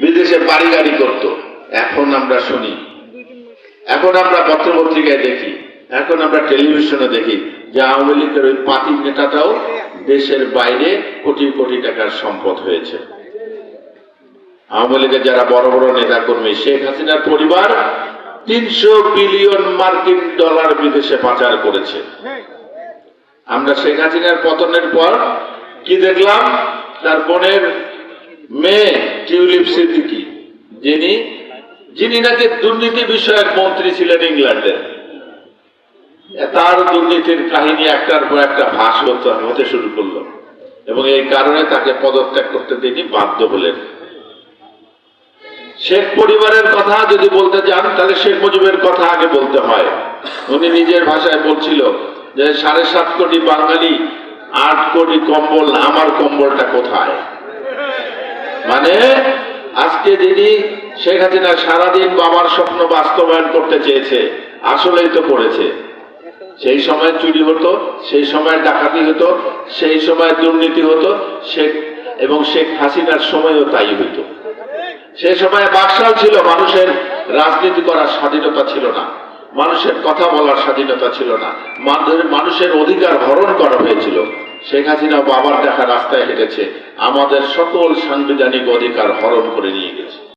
বিদেশে বাড়ি গাড়ি করত। এখন আমরা শুনি। এখন আমরা পত্রপত্রিকায় দেখি। এখন আমরা টেলিভিশনে দেখি যে আওয়ামী লীগের ওই পাতি নেতাটাও দেশের বাইরে কোটি কোটি টাকার সম্পদ হয়েছে। আওয়ামী লীগের যারা বড় বড় নেতা কর্মী শেখ হাসিনার পরিবার তিনশো বিলিয়ন মার্কিন ডলার বিদেশে পাচার করেছে। আমরা শেখ হাসিনার পতনের পর কি দেখলাম? তার বোনের মেয়ে টিউলিপ সিদ্দিকি, যিনি যিনি নাকি দুর্নীতি বিষয়ক মন্ত্রী ছিলেন তার দুর্নীতির কাহিনী একটার পর একটা হতে শুরু করল। এবং এই কারণে তাকে পদত্যাগ করতে তিনি বাধ্য হলেন। শেখ পরিবারের কথা যদি বলতে যান, তাহলে শেখ মুজিবের কথা আগে বলতে হয়। উনি নিজের ভাষায় বলছিল যে সাড়ে সাত কোটি বাঙালি, আট কোটি কম্বল, আমার কম্বলটা কোথায়? মানে আজকে যিনি শেখ হাসিনা সারাদিন বাবার স্বপ্ন বাস্তবায়ন করতে চেয়েছে, আসলেই তো করেছে। সেই সময় চুরি হতো, সেই সময় ডাকাতি হতো, সেই সময় দুর্নীতি হতো, শেখ এবং শেখ হাসিনার সময়ও তাই হইত। সে সময় বাকশাল ছিল, মানুষের রাজনীতি করার স্বাধীনতা ছিল না, মানুষের কথা বলার স্বাধীনতা ছিল না, মানুষের- মানুষের অধিকার হরণ করা হয়েছিল। শেখ হাসিনা বাবার দেখা রাস্তায় হেঁটেছে। আমাদের সকল সাংবিধানিক অধিকার হরণ করে নিয়ে গেছে।